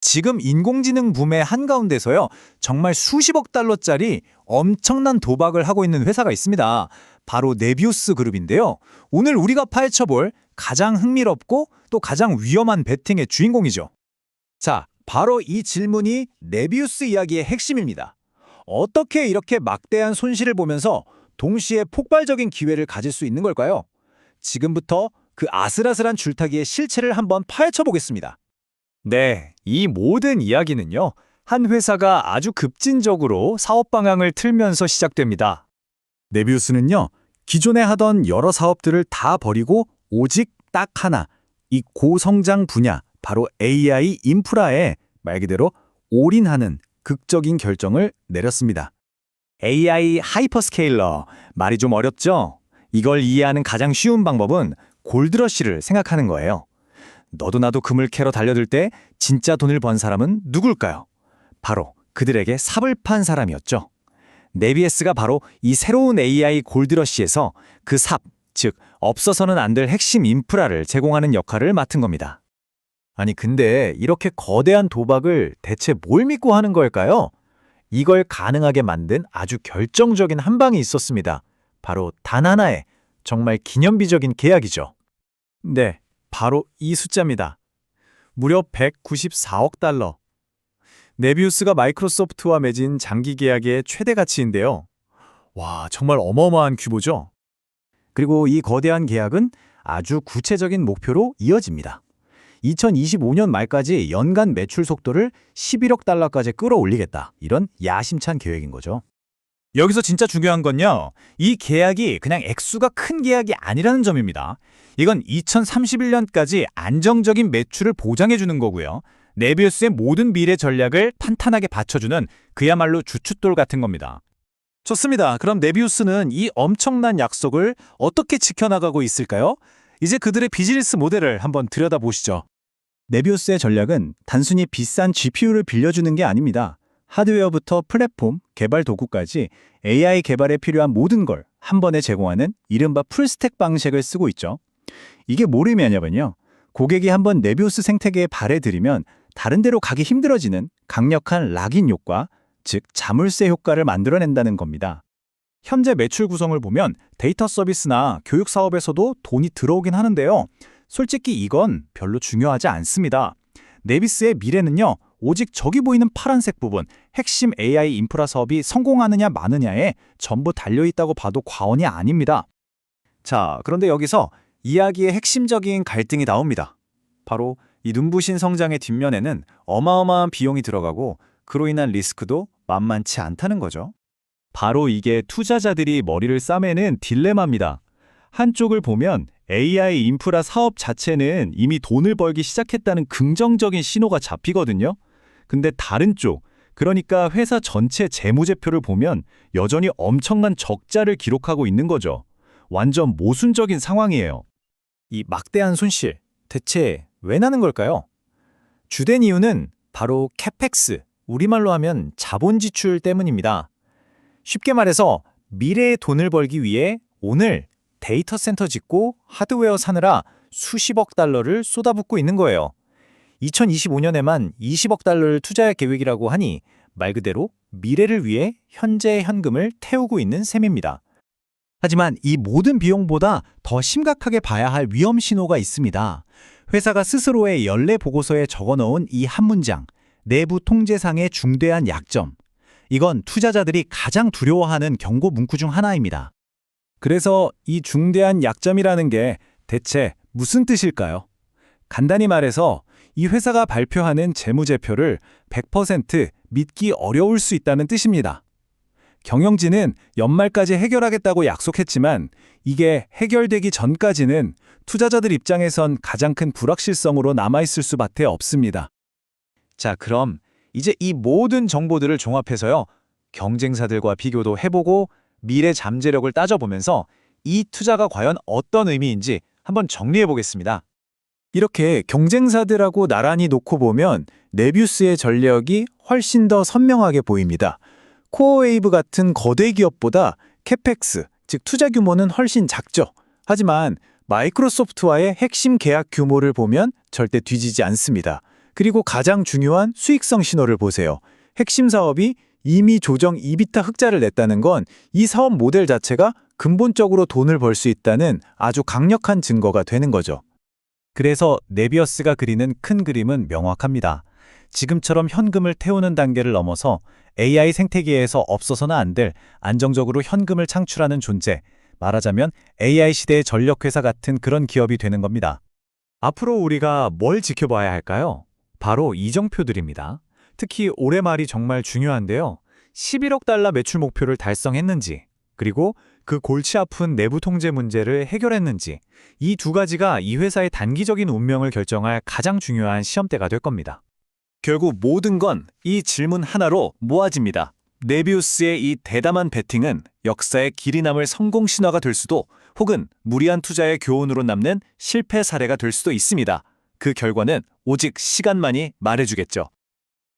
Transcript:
지금 인공지능 붐의 한가운데서요, 정말 수십억 달러짜리 엄청난 도박을 하고 있는 회사가 있습니다. 바로 네비우스 그룹인데요. 오늘 우리가 파헤쳐볼 가장 흥미롭고 또 가장 위험한 베팅의 주인공이죠. 자, 바로 이 질문이 네비우스 이야기의 핵심입니다. 어떻게 이렇게 막대한 손실을 보면서 동시에 폭발적인 기회를 가질 수 있는 걸까요? 지금부터 그 아슬아슬한 줄타기의 실체를 한번 파헤쳐 보겠습니다. 네, 이 모든 이야기는요, 한 회사가 아주 급진적으로 사업 방향을 틀면서 시작됩니다. 네비우스는요, 기존에 하던 여러 사업들을 다 버리고 오직 딱 하나, 이 고성장 분야, 바로 AI 인프라에 말 그대로 올인하는 극적인 결정을 내렸습니다. AI 하이퍼스케일러, 말이 좀 어렵죠? 이걸 이해하는 가장 쉬운 방법은 골드러시를 생각하는 거예요. 너도 나도 금을 캐러 달려들 때 진짜 돈을 번 사람은 누굴까요? 바로 그들에게 삽을 판 사람이었죠. 네비에스가 바로 이 새로운 AI 골드러시에서 그 삽, 즉 없어서는 안 될 핵심 인프라를 제공하는 역할을 맡은 겁니다. 아니 근데 이렇게 거대한 도박을 대체 뭘 믿고 하는 걸까요? 이걸 가능하게 만든 아주 결정적인 한 방이 있었습니다. 바로 단 하나의 정말 기념비적인 계약이죠. 네, 바로 이 숫자입니다. 무려 194억 달러. 네비우스가 마이크로소프트와 맺은 장기 계약의 최대 가치인데요. 와, 정말 어마어마한 규모죠. 그리고 이 거대한 계약은 아주 구체적인 목표로 이어집니다. 2025년 말까지 연간 매출 속도를 11억 달러까지 끌어올리겠다. 이런 야심찬 계획인 거죠. 여기서 진짜 중요한 건요. 이 계약이 그냥 액수가 큰 계약이 아니라는 점입니다. 이건 2031년까지 안정적인 매출을 보장해 주는 거고요. 네비우스의 모든 미래 전략을 탄탄하게 받쳐주는 그야말로 주춧돌 같은 겁니다. 좋습니다. 그럼 네비우스는 이 엄청난 약속을 어떻게 지켜나가고 있을까요? 이제 그들의 비즈니스 모델을 한번 들여다보시죠. 네비우스의 전략은 단순히 비싼 GPU를 빌려주는 게 아닙니다. 하드웨어부터 플랫폼, 개발 도구까지 AI 개발에 필요한 모든 걸 한 번에 제공하는 이른바 풀스택 방식을 쓰고 있죠. 이게 뭘 의미하냐면요. 고객이 한번 네비우스 생태계에 발해들이면 다른 데로 가기 힘들어지는 강력한 락인 효과, 즉 자물쇠 효과를 만들어낸다는 겁니다. 현재 매출 구성을 보면 데이터 서비스나 교육 사업에서도 돈이 들어오긴 하는데요. 솔직히 이건 별로 중요하지 않습니다. 네비스의 미래는요. 오직 저기 보이는 파란색 부분, 핵심 AI 인프라 사업이 성공하느냐 마느냐에 전부 달려있다고 봐도 과언이 아닙니다. 자, 그런데 여기서 이야기의 핵심적인 갈등이 나옵니다. 바로 이 눈부신 성장의 뒷면에는 어마어마한 비용이 들어가고 그로 인한 리스크도 만만치 않다는 거죠. 바로 이게 투자자들이 머리를 싸매는 딜레마입니다. 한쪽을 보면 AI 인프라 사업 자체는 이미 돈을 벌기 시작했다는 긍정적인 신호가 잡히거든요. 근데 다른 쪽, 그러니까 회사 전체 재무제표를 보면 여전히 엄청난 적자를 기록하고 있는 거죠. 완전 모순적인 상황이에요. 이 막대한 손실, 대체 왜 나는 걸까요? 주된 이유는 바로 캐펙스, 우리말로 하면 자본 지출 때문입니다. 쉽게 말해서 미래의 돈을 벌기 위해 오늘 데이터 센터 짓고 하드웨어 사느라 수십억 달러를 쏟아붓고 있는 거예요. 2025년에만 20억 달러를 투자할 계획이라고 하니 말 그대로 미래를 위해 현재의 현금을 태우고 있는 셈입니다. 하지만 이 모든 비용보다 더 심각하게 봐야 할 위험 신호가 있습니다. 회사가 스스로의 연례 보고서에 적어 넣은 이 한 문장, 내부 통제상의 중대한 약점. 이건 투자자들이 가장 두려워하는 경고 문구 중 하나입니다. 그래서 이 중대한 약점이라는 게 대체 무슨 뜻일까요? 간단히 말해서 이 회사가 발표하는 재무제표를 100% 믿기 어려울 수 있다는 뜻입니다. 경영진은 연말까지 해결하겠다고 약속했지만 이게 해결되기 전까지는 투자자들 입장에선 가장 큰 불확실성으로 남아있을 수밖에 없습니다. 자, 그럼 이제 이 모든 정보들을 종합해서요. 경쟁사들과 비교도 해보고 미래 잠재력을 따져보면서 이 투자가 과연 어떤 의미인지 한번 정리해 보겠습니다. 이렇게 경쟁사들하고 나란히 놓고 보면 네비우스의 전력이 훨씬 더 선명하게 보입니다. 코어웨이브 같은 거대 기업보다 캐펙스, 즉 투자 규모는 훨씬 작죠. 하지만 마이크로소프트와의 핵심 계약 규모를 보면 절대 뒤지지 않습니다. 그리고 가장 중요한 수익성 신호를 보세요. 핵심 사업이 이미 조정 2비타 흑자를 냈다는 건 이 사업 모델 자체가 근본적으로 돈을 벌 수 있다는 아주 강력한 증거가 되는 거죠. 그래서 네비어스가 그리는 큰 그림은 명확합니다. 지금처럼 현금을 태우는 단계를 넘어서 AI 생태계에서 없어서는 안 될 안정적으로 현금을 창출하는 존재, 말하자면 AI 시대의 전력회사 같은 그런 기업이 되는 겁니다. 앞으로 우리가 뭘 지켜봐야 할까요? 바로 이정표들입니다. 특히 올해 말이 정말 중요한데요. 11억 달러 매출 목표를 달성했는지, 그리고 그 골치 아픈 내부 통제 문제를 해결했는지, 이 두 가지가 이 회사의 단기적인 운명을 결정할 가장 중요한 시험대가 될 겁니다. 결국 모든 건 이 질문 하나로 모아집니다. 네비우스의 이 대담한 베팅은 역사의 길이 남을 성공 신화가 될 수도 혹은 무리한 투자의 교훈으로 남는 실패 사례가 될 수도 있습니다. 그 결과는 오직 시간만이 말해주겠죠.